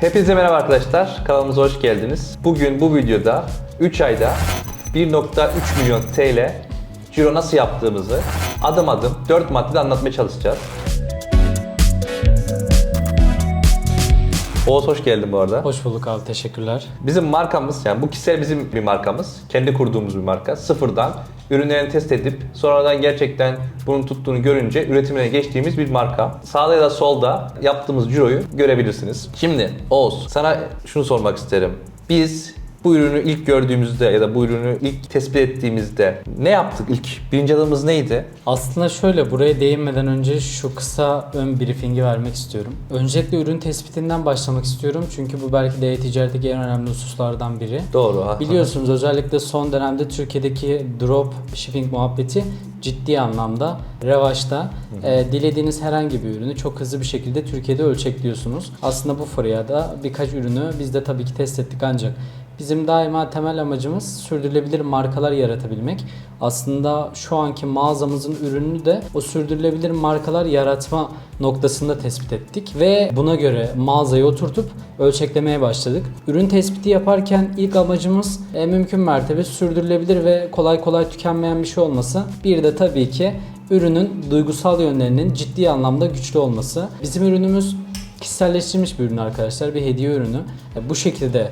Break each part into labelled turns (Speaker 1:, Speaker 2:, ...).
Speaker 1: Hepinize merhaba arkadaşlar. Kanalımıza hoş geldiniz. Bugün bu videoda 3 ayda 1.3 milyon TL ciro nasıl yaptığımızı adım adım 4 maddede anlatmaya çalışacağız. Oğuz hoş geldin bu arada.
Speaker 2: Hoş bulduk abi teşekkürler.
Speaker 1: Bizim markamız yani bu kişisel bizim bir markamız. Kendi kurduğumuz bir marka. Sıfırdan ürünlerini test edip sonradan gerçekten bunun tuttuğunu görünce üretimine geçtiğimiz bir marka. Sağda ya da solda yaptığımız ciroyu görebilirsiniz. Şimdi Oğuz sana şunu sormak isterim. Biz bu ürünü ilk gördüğümüzde ya da bu ürünü ilk tespit ettiğimizde ne yaptık ilk? Birinci adımımız neydi?
Speaker 2: Aslında şöyle buraya değinmeden önce şu kısa ön briefingi vermek istiyorum. Öncelikle ürün tespitinden başlamak istiyorum çünkü bu belki de e-ticaretteki en önemli hususlardan biri.
Speaker 1: Doğru. ha.
Speaker 2: Biliyorsunuz özellikle son dönemde Türkiye'deki drop shipping muhabbeti ciddi anlamda revaçta. Ee, dilediğiniz herhangi bir ürünü çok hızlı bir şekilde Türkiye'de ölçekliyorsunuz. Aslında bu furyada da birkaç ürünü biz de tabii ki test ettik ancak Bizim daima temel amacımız sürdürülebilir markalar yaratabilmek. Aslında şu anki mağazamızın ürününü de o sürdürülebilir markalar yaratma noktasında tespit ettik ve buna göre mağazayı oturtup ölçeklemeye başladık. Ürün tespiti yaparken ilk amacımız e, mümkün mertebe sürdürülebilir ve kolay kolay tükenmeyen bir şey olması. Bir de tabii ki ürünün duygusal yönlerinin ciddi anlamda güçlü olması. Bizim ürünümüz kişiselleştirilmiş bir ürün arkadaşlar. Bir hediye ürünü. E, Bu şekilde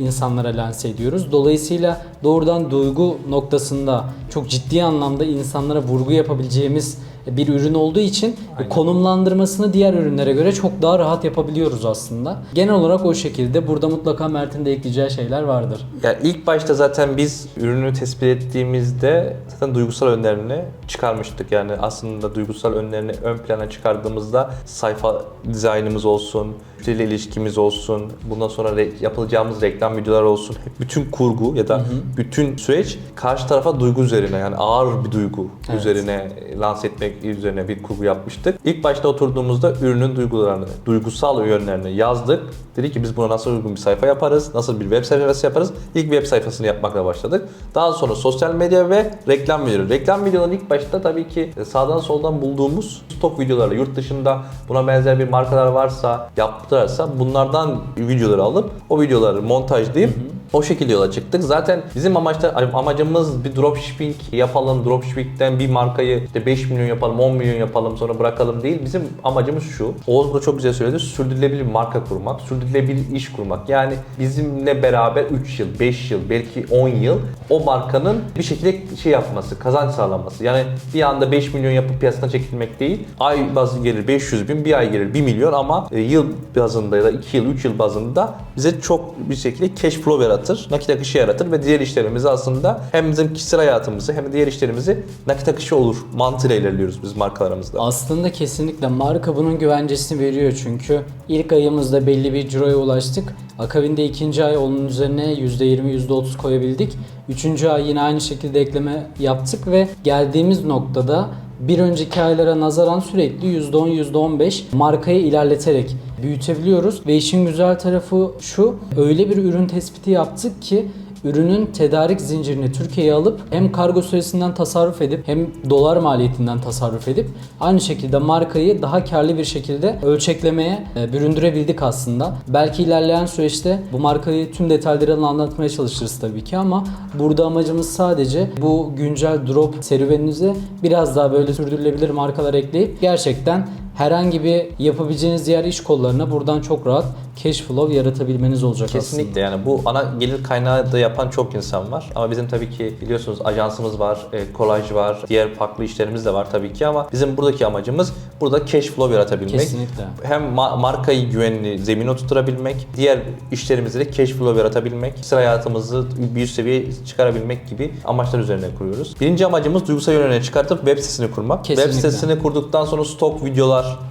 Speaker 2: insanlara lanse ediyoruz. Dolayısıyla doğrudan duygu noktasında çok ciddi anlamda insanlara vurgu yapabileceğimiz bir ürün olduğu için konumlandırmasını diğer ürünlere göre çok daha rahat yapabiliyoruz aslında. Genel olarak o şekilde burada mutlaka Mert'in de ekleyeceği şeyler vardır.
Speaker 1: Yani ilk başta zaten biz ürünü tespit ettiğimizde zaten duygusal önlerini çıkarmıştık. Yani aslında duygusal önlerini ön plana çıkardığımızda sayfa dizaynımız olsun, müşteriyle ilişkimiz olsun, bundan sonra re- yapılacağımız reklam videoları olsun. Bütün kurgu ya da bütün süreç karşı tarafa duygu üzerine yani ağır bir duygu
Speaker 2: Evet.
Speaker 1: üzerine lanse etmek üzerine bir kurgu yapmıştık. İlk başta oturduğumuzda ürünün duygularını, duygusal yönlerini yazdık. Dedik ki biz buna nasıl uygun bir sayfa yaparız, nasıl bir web sayfası yaparız. İlk web sayfasını yapmakla başladık. Daha sonra sosyal medya ve reklam videoları. Reklam videoları ilk başta tabii ki sağdan soldan bulduğumuz stok videolarla yurt dışında buna benzer bir markalar varsa, yaptılarsa bunlardan videoları alıp o videoları montajlayıp o şekilde yola çıktık. Zaten bizim amaçta amacımız bir dropshipping yapalım, dropshipping'den bir markayı işte 5 milyon yapalım, 10 milyon yapalım sonra bırakalım değil. Bizim amacımız şu. Oğuz burada çok güzel söyledi. Sürdürülebilir bir marka kurmak, sürdürülebilir iş kurmak. Yani bizimle beraber 3 yıl, 5 yıl, belki 10 yıl o markanın bir şekilde şey yapması, kazanç sağlaması. Yani bir anda 5 milyon yapıp piyasadan çekilmek değil. Ay bazı gelir 500 bin, bir ay gelir 1 milyon ama e, yıl bazında ya da 2 yıl, 3 yıl bazında bize çok bir şekilde cash flow yaratır, nakit akışı yaratır ve diğer işlerimizi aslında hem bizim kişisel hayatımızı hem de diğer işlerimizi nakit akışı olur mantığıyla ilerliyoruz biz markalarımızda.
Speaker 2: Aslında kesinlikle marka bunun güvencesini veriyor çünkü ilk ayımızda belli bir ciroya ulaştık. Akabinde ikinci ay onun üzerine %20 %30 koyabildik. Üçüncü ay yine aynı şekilde ekleme yaptık ve geldiğimiz noktada bir önceki aylara nazaran sürekli %10 %15 markayı ilerleterek büyütebiliyoruz. Ve işin güzel tarafı şu öyle bir ürün tespiti yaptık ki ürünün tedarik zincirini Türkiye'ye alıp hem kargo süresinden tasarruf edip hem dolar maliyetinden tasarruf edip aynı şekilde markayı daha karlı bir şekilde ölçeklemeye e, büründürebildik aslında. Belki ilerleyen süreçte bu markayı tüm detaylarıyla anlatmaya çalışırız tabii ki ama burada amacımız sadece bu güncel drop serüveninize biraz daha böyle sürdürülebilir markalar ekleyip gerçekten herhangi bir yapabileceğiniz diğer iş kollarına buradan çok rahat cash flow yaratabilmeniz olacak
Speaker 1: Kesinlikle yani bu ana gelir kaynağı da yapan çok insan var. Ama bizim tabii ki biliyorsunuz ajansımız var, e, kolaj var, diğer farklı işlerimiz de var tabii ki ama bizim buradaki amacımız burada cash flow yaratabilmek.
Speaker 2: Kesinlikle.
Speaker 1: Hem ma- markayı güvenli zemine oturtabilmek, diğer işlerimizi de cash flow yaratabilmek, kişisel hayatımızı bir üst seviyeye çıkarabilmek gibi amaçlar üzerine kuruyoruz. Birinci amacımız duygusal yönlerine çıkartıp web sitesini kurmak.
Speaker 2: Kesinlikle.
Speaker 1: Web sitesini kurduktan sonra stok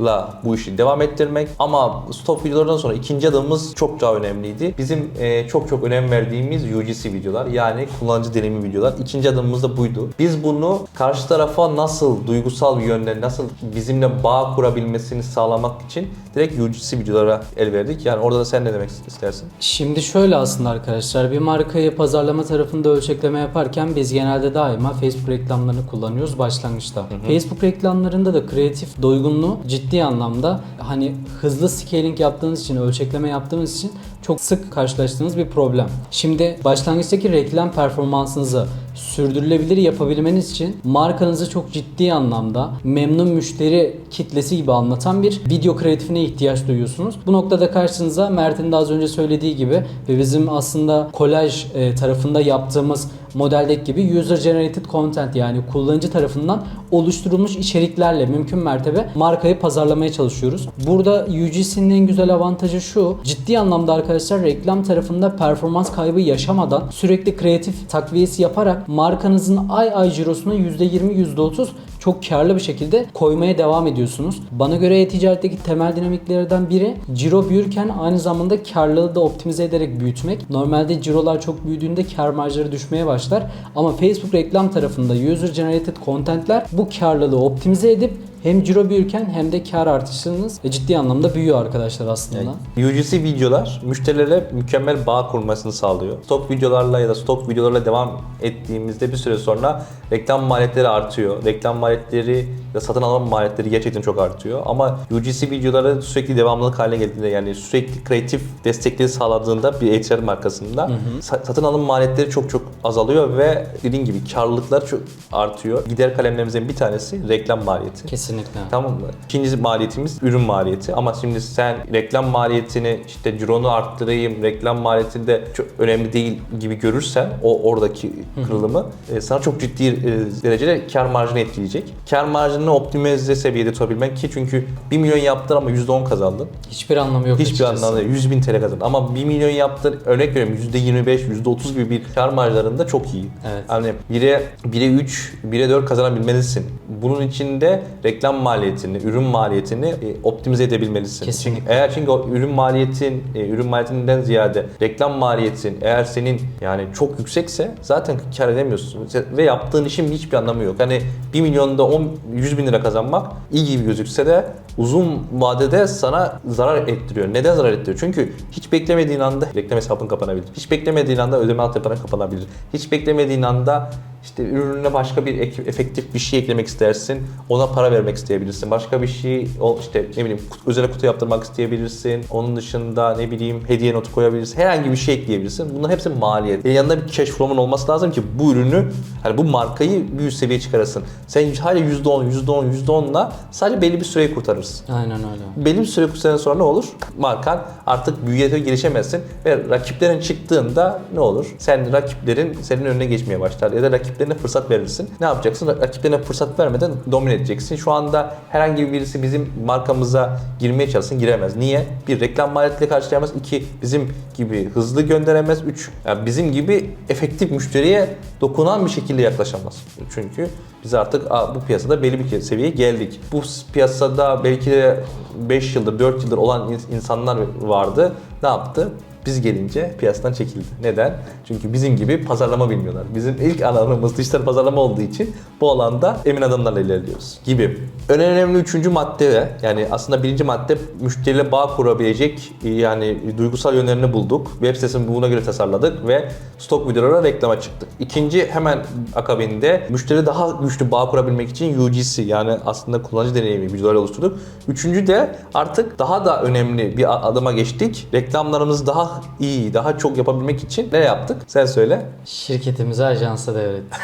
Speaker 1: videolarla bu işi devam ettirmek. Ama stok videolardan sonra ikinci adımımız çok daha önemliydi. Bizim e, çok çok önem verdiğimiz UGC videolar yani kullanıcı deneyimi videolar. İkinci adımımız da buydu. Biz bunu karşı tarafa nasıl duygusal bir yönden nasıl bizimle bağ kurabilmesini sağlamak için direkt UGC videolara el verdik. Yani orada da sen ne demek istersin?
Speaker 2: Şimdi şöyle aslında arkadaşlar bir markayı pazarlama tarafında ölçekleme yaparken biz genelde daima Facebook reklamlarını kullanıyoruz başlangıçta. Facebook reklamlarında da kreatif doygunluğu ciddi anlamda hani hızlı scaling yaptığınız için, ölçekleme yaptığınız için çok sık karşılaştığınız bir problem. Şimdi başlangıçtaki reklam performansınızı sürdürülebilir yapabilmeniz için markanızı çok ciddi anlamda memnun müşteri kitlesi gibi anlatan bir video kreatifine ihtiyaç duyuyorsunuz. Bu noktada karşınıza Mert'in de az önce söylediği gibi ve bizim aslında kolaj e, tarafında yaptığımız modeldeki gibi user generated content yani kullanıcı tarafından oluşturulmuş içeriklerle mümkün mertebe markayı pazarlamaya çalışıyoruz. Burada UGC'nin en güzel avantajı şu. Ciddi anlamda arkadaşlar reklam tarafında performans kaybı yaşamadan sürekli kreatif takviyesi yaparak markanızın ay ay cirosunu %20 %30 çok karlı bir şekilde koymaya devam ediyorsunuz. Bana göre e-ticaretteki temel dinamiklerden biri ciro büyürken aynı zamanda karlılığı da optimize ederek büyütmek. Normalde cirolar çok büyüdüğünde kar marjları düşmeye başlar. Ama Facebook reklam tarafında user generated contentler bu karlılığı optimize edip hem ciro büyürken hem de kar artışınız e, ciddi anlamda büyüyor arkadaşlar aslında.
Speaker 1: UGC videolar müşterilere mükemmel bağ kurmasını sağlıyor. Stok videolarla ya da stok videolarla devam ettiğimizde bir süre sonra reklam maliyetleri artıyor. Reklam maliyetleri ya satın alma maliyetleri gerçekten çok artıyor. Ama UGC videoları sürekli devamlılık haline geldiğinde yani sürekli kreatif destekleri sağladığında bir e-ticaret markasında sa- satın alım maliyetleri çok çok azalıyor ve dediğim gibi karlılıklar çok artıyor. Gider kalemlerimizin bir tanesi reklam maliyeti.
Speaker 2: Kesinlikle.
Speaker 1: Tamam mı? İkinci maliyetimiz ürün maliyeti. Ama şimdi sen reklam maliyetini işte cironu arttırayım, reklam maliyeti de çok önemli değil gibi görürsen o oradaki kırılımı e, sana çok ciddi e, derecede kar marjını etkileyecek. Kar marjını optimize seviyede tutabilmek ki çünkü 1 milyon yaptın ama %10 kazandın.
Speaker 2: Hiçbir anlamı yok
Speaker 1: Hiçbir
Speaker 2: açıkçası.
Speaker 1: anlamda değil. 100 bin TL kazandın. Ama 1 milyon yaptın örnek veriyorum %25, %30 gibi bir kar marjlarında çok iyi.
Speaker 2: Evet.
Speaker 1: Hani 1'e 1'e 3, 1'e 4 kazanabilmelisin. Bunun için de reklam maliyetini, ürün maliyetini e, optimize edebilmelisin.
Speaker 2: Kesinlikle.
Speaker 1: Çünkü eğer çünkü o ürün maliyetin, e, ürün maliyetinden ziyade reklam maliyetin eğer senin yani çok yüksekse zaten kar edemiyorsun. Ve yaptığın işin hiçbir anlamı yok. Hani 1 milyonda 10, 100 bin lira kazanmak iyi gibi gözükse de uzun vadede sana zarar ettiriyor. Neden zarar ettiriyor? Çünkü hiç beklemediğin anda reklam hesabın kapanabilir. Hiç beklemediğin anda ödeme altyapına kapanabilir. Hiç beklemediğin anda işte ürününe başka bir ek- efektif bir şey eklemek istersin. Ona para vermek isteyebilirsin. Başka bir şey işte ne bileyim özel kutu yaptırmak isteyebilirsin. Onun dışında ne bileyim hediye notu koyabilirsin. Herhangi bir şey ekleyebilirsin. Bunların hepsi maliyet. E yanında bir cash flow'un olması lazım ki bu ürünü hani bu markayı bir üst seviyeye çıkarasın. Sen hala %10, %10, %10'la sadece belli bir süreyi kurtarırsın
Speaker 2: Aynen öyle.
Speaker 1: belli bir süre kurtardıktan sonra ne olur? Markan artık büyüye gelişemezsin ve rakiplerin çıktığında ne olur? Sen rakiplerin senin önüne geçmeye başlar ya da rakiplerine fırsat verirsin. Ne yapacaksın? Rakiplerine fırsat vermeden domine edeceksin. Şu anda herhangi birisi bizim markamıza girmeye çalışsın giremez. Niye? Bir reklam maliyetiyle karşılayamaz. İki bizim gibi hızlı gönderemez. Üç yani bizim gibi efektif müşteriye dokunan bir şekilde yaklaşamaz. Çünkü biz artık bu piyasada belli bir seviyeye geldik. Bu piyasada belki de 5 yıldır, 4 yıldır olan ins- insanlar vardı. Ne yaptı? Biz gelince piyasadan çekildi. Neden? Çünkü bizim gibi pazarlama bilmiyorlar. Bizim ilk alanımız dijital pazarlama olduğu için bu alanda emin adımlarla ilerliyoruz gibi. En önemli üçüncü madde de yani aslında birinci madde müşteriyle bağ kurabilecek yani duygusal yönlerini bulduk. Web sitesini buna göre tasarladık ve stok videolara reklama çıktık. İkinci hemen akabinde müşteri daha güçlü bağ kurabilmek için UGC yani aslında kullanıcı deneyimi videolar oluşturduk. Üçüncü de artık daha da önemli bir adıma geçtik. Reklamlarımızı daha iyi, daha çok yapabilmek için ne yaptık? Sen söyle.
Speaker 2: Şirketimizi ajansa devrettik.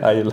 Speaker 1: Hayırlı.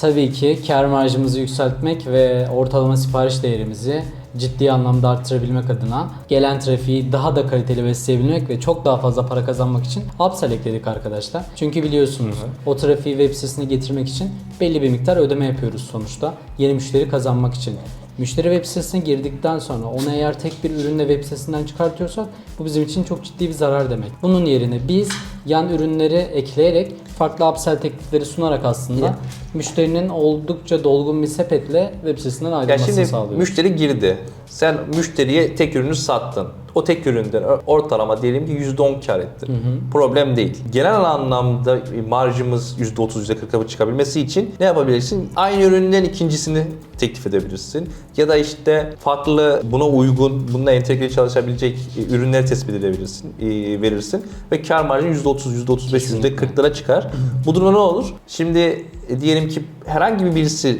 Speaker 2: Tabii ki kar marjımızı yükseltmek ve ortalama sipariş değerimizi ciddi anlamda arttırabilmek adına gelen trafiği daha da kaliteli besleyebilmek ve çok daha fazla para kazanmak için upsell ekledik arkadaşlar. Çünkü biliyorsunuz o trafiği web sitesine getirmek için belli bir miktar ödeme yapıyoruz sonuçta. Yeni müşteri kazanmak için. Müşteri web sitesine girdikten sonra onu eğer tek bir ürünle web sitesinden çıkartıyorsak bu bizim için çok ciddi bir zarar demek. Bunun yerine biz yan ürünleri ekleyerek farklı upsell teklifleri sunarak aslında müşterinin oldukça dolgun bir sepetle web sitesinden ayrılmasını
Speaker 1: şimdi
Speaker 2: sağlıyoruz.
Speaker 1: müşteri girdi. Sen müşteriye tek ürünü sattın. O tek üründen ortalama diyelim ki %10 kar ettin. Problem değil. Genel anlamda marjımız %30, %40'a çıkabilmesi için ne yapabilirsin? Aynı üründen ikincisini teklif edebilirsin. Ya da işte farklı buna uygun, bununla entegre çalışabilecek e, ürünleri tespit edebilirsin, e, verirsin. Ve kar marjın %30, %35,
Speaker 2: Kesinlikle.
Speaker 1: %40'lara çıkar. Bu durumda ne olur? Şimdi e, diyelim ki herhangi bir birisi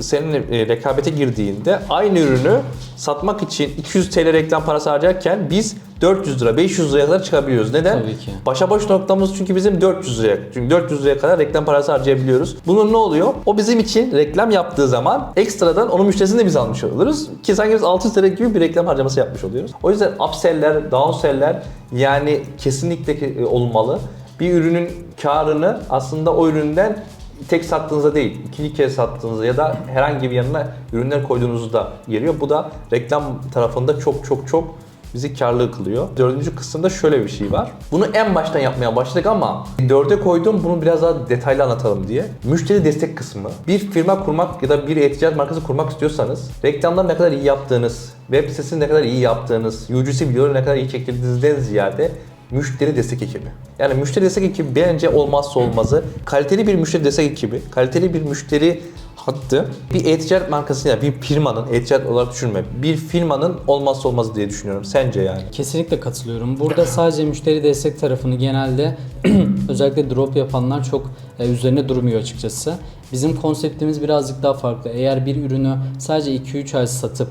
Speaker 1: seninle e, rekabete girdiğinde aynı ürünü satmak için 200 TL reklam parası harcarken biz 400 lira, 500 liraya kadar çıkabiliyoruz. Neden?
Speaker 2: Tabii ki.
Speaker 1: Başa baş noktamız çünkü bizim 400 liraya. Çünkü 400 liraya kadar reklam parası harcayabiliyoruz. Bunun ne oluyor? O bizim için reklam yaptığı zaman ekstradan onun müşterisini de biz almış oluruz. Ki sanki biz 600 lira gibi bir reklam harcaması yapmış oluyoruz. O yüzden upsell'ler, downsell'ler yani kesinlikle e, olmalı. Bir ürünün karını aslında o üründen tek sattığınızda değil, ikinci kez sattığınızda ya da herhangi bir yanına ürünler koyduğunuzda geliyor. Bu da reklam tarafında çok çok çok bizi karlı kılıyor. Dördüncü kısımda şöyle bir şey var. Bunu en baştan yapmaya başladık ama dörde koydum bunu biraz daha detaylı anlatalım diye. Müşteri destek kısmı. Bir firma kurmak ya da bir e-ticaret markası kurmak istiyorsanız reklamları ne kadar iyi yaptığınız, web sitesini ne kadar iyi yaptığınız, UGC videoları ne kadar iyi çektirdiğinizden ziyade müşteri destek ekibi. Yani müşteri destek ekibi bence olmazsa olmazı. Kaliteli bir müşteri destek ekibi, kaliteli bir müşteri hattı bir e-ticaret markası ya bir firmanın e-ticaret olarak düşünme. Bir firmanın olmazsa olmazı diye düşünüyorum. Sence yani?
Speaker 2: Kesinlikle katılıyorum. Burada sadece müşteri destek tarafını genelde özellikle drop yapanlar çok e, üzerine durmuyor açıkçası. Bizim konseptimiz birazcık daha farklı. Eğer bir ürünü sadece 2-3 ay satıp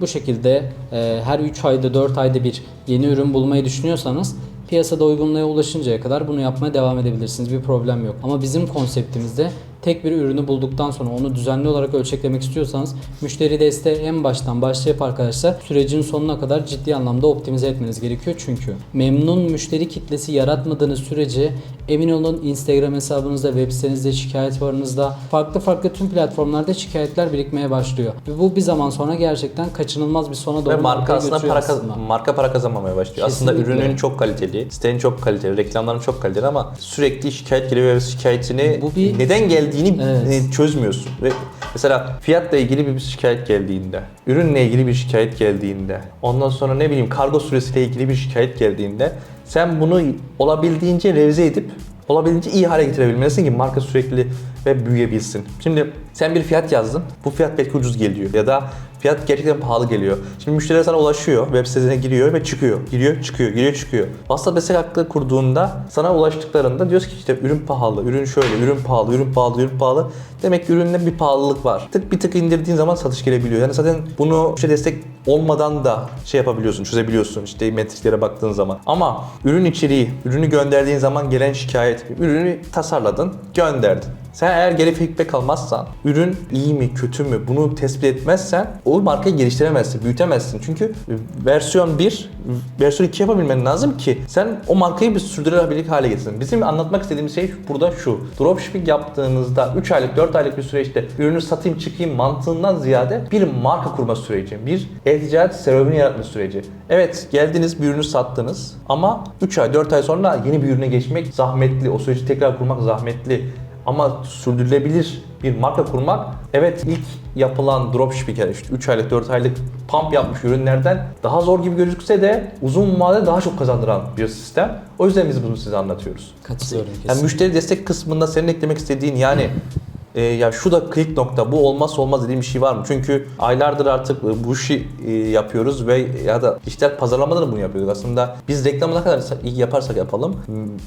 Speaker 2: bu şekilde e, her 3 ayda 4 ayda bir yeni ürün bulmayı düşünüyorsanız piyasada uygunluğa ulaşıncaya kadar bunu yapmaya devam edebilirsiniz. Bir problem yok. Ama bizim konseptimizde tek bir ürünü bulduktan sonra onu düzenli olarak ölçeklemek istiyorsanız müşteri desteği en baştan başlayıp arkadaşlar sürecin sonuna kadar ciddi anlamda optimize etmeniz gerekiyor. Çünkü memnun müşteri kitlesi yaratmadığınız sürece emin olun Instagram hesabınızda, web sitenizde, şikayet varınızda farklı farklı tüm platformlarda şikayetler birikmeye başlıyor. Ve bu bir zaman sonra gerçekten kaçınılmaz bir sona doğru
Speaker 1: Ve marka aslında para,
Speaker 2: aslında.
Speaker 1: marka para kazanmamaya başlıyor. Aslında
Speaker 2: Kesinlikle.
Speaker 1: ürünün çok kaliteli, sitenin çok kaliteli, reklamların çok kaliteli ama sürekli şikayet geliyor ve şikayetini
Speaker 2: Bu bir-
Speaker 1: neden geldiğini
Speaker 2: Evet.
Speaker 1: e, çözmüyorsun. Ve mesela fiyatla ilgili bir şikayet geldiğinde, ürünle ilgili bir şikayet geldiğinde, ondan sonra ne bileyim kargo süresiyle ilgili bir şikayet geldiğinde sen bunu olabildiğince revize edip olabildiğince iyi hale getirebilmelisin ki marka sürekli ve büyüyebilsin. Şimdi sen bir fiyat yazdın. Bu fiyat belki ucuz geliyor ya da fiyat gerçekten pahalı geliyor. Şimdi müşteriler sana ulaşıyor, web sitesine giriyor ve çıkıyor. Giriyor, çıkıyor, giriyor, çıkıyor. WhatsApp destek hakkı kurduğunda sana ulaştıklarında diyorsun ki işte ürün pahalı, ürün şöyle, ürün pahalı, ürün pahalı, ürün pahalı. Demek ki üründe bir pahalılık var. Tık bir tık indirdiğin zaman satış gelebiliyor. Yani zaten bunu işte destek olmadan da şey yapabiliyorsun, çözebiliyorsun işte metriklere baktığın zaman. Ama ürün içeriği, ürünü gönderdiğin zaman gelen şikayet, ürünü tasarladın, gönderdin. Sen eğer geri feedback almazsan, ürün iyi mi kötü mü bunu tespit etmezsen o markayı geliştiremezsin, büyütemezsin. Çünkü versiyon 1, versiyon 2 yapabilmen lazım ki sen o markayı bir sürdürülebilir hale getirin. Bizim anlatmak istediğimiz şey burada şu. Dropshipping yaptığınızda 3 aylık, 4 aylık bir süreçte ürünü satayım çıkayım mantığından ziyade bir marka kurma süreci, bir e-ticaret serüveni yaratma süreci. Evet geldiniz bir ürünü sattınız ama 3 ay, 4 ay sonra yeni bir ürüne geçmek zahmetli. O süreci tekrar kurmak zahmetli. Ama sürdürülebilir bir marka kurmak evet ilk yapılan dropshipping yani işte 3 aylık 4 aylık pump yapmış ürünlerden daha zor gibi gözükse de uzun vadede daha çok kazandıran bir sistem. O yüzden biz bunu size anlatıyoruz.
Speaker 2: Katılıyorum
Speaker 1: Yani
Speaker 2: kesinlikle.
Speaker 1: müşteri destek kısmında senin eklemek istediğin yani e, ya şu da klik nokta bu olmazsa olmaz dediğim bir şey var mı? Çünkü aylardır artık e, bu işi e, yapıyoruz ve ya da işte pazarlamada da bunu yapıyoruz. Aslında biz reklamı ne kadar iyi yaparsak yapalım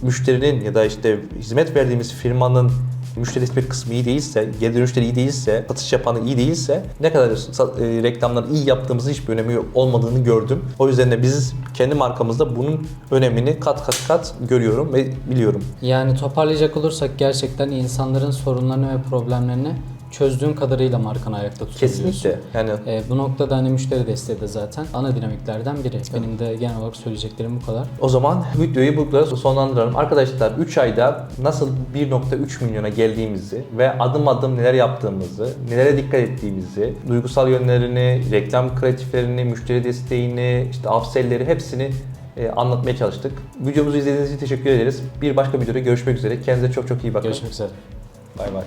Speaker 1: müşterinin ya da işte hizmet verdiğimiz firmanın müşteri hizmet kısmı iyi değilse, geri dönüşleri iyi değilse, satış yapanı iyi değilse ne kadar e, reklamları iyi yaptığımızın hiçbir önemi olmadığını gördüm. O yüzden de biz kendi markamızda bunun önemini kat kat kat görüyorum ve biliyorum.
Speaker 2: Yani toparlayacak olursak gerçekten insanların sorunlarını ve problemlerini çözdüğün kadarıyla markanı ayakta tutabiliyorsun.
Speaker 1: Kesinlikle. Yani
Speaker 2: Ee, bu noktada hani müşteri desteği de zaten ana dinamiklerden biri. Benim de genel olarak söyleyeceklerim bu kadar.
Speaker 1: O zaman videoyu burada sonlandıralım. Arkadaşlar 3 ayda nasıl 1.3 milyona geldiğimizi ve adım adım neler yaptığımızı, nelere dikkat ettiğimizi, duygusal yönlerini, reklam kreatiflerini, müşteri desteğini, işte upsell'leri hepsini e, anlatmaya çalıştık. Videomuzu izlediğiniz için teşekkür ederiz. Bir başka videoda görüşmek üzere. Kendinize çok çok iyi bakın.
Speaker 2: Görüşmek üzere.
Speaker 1: Bay bay.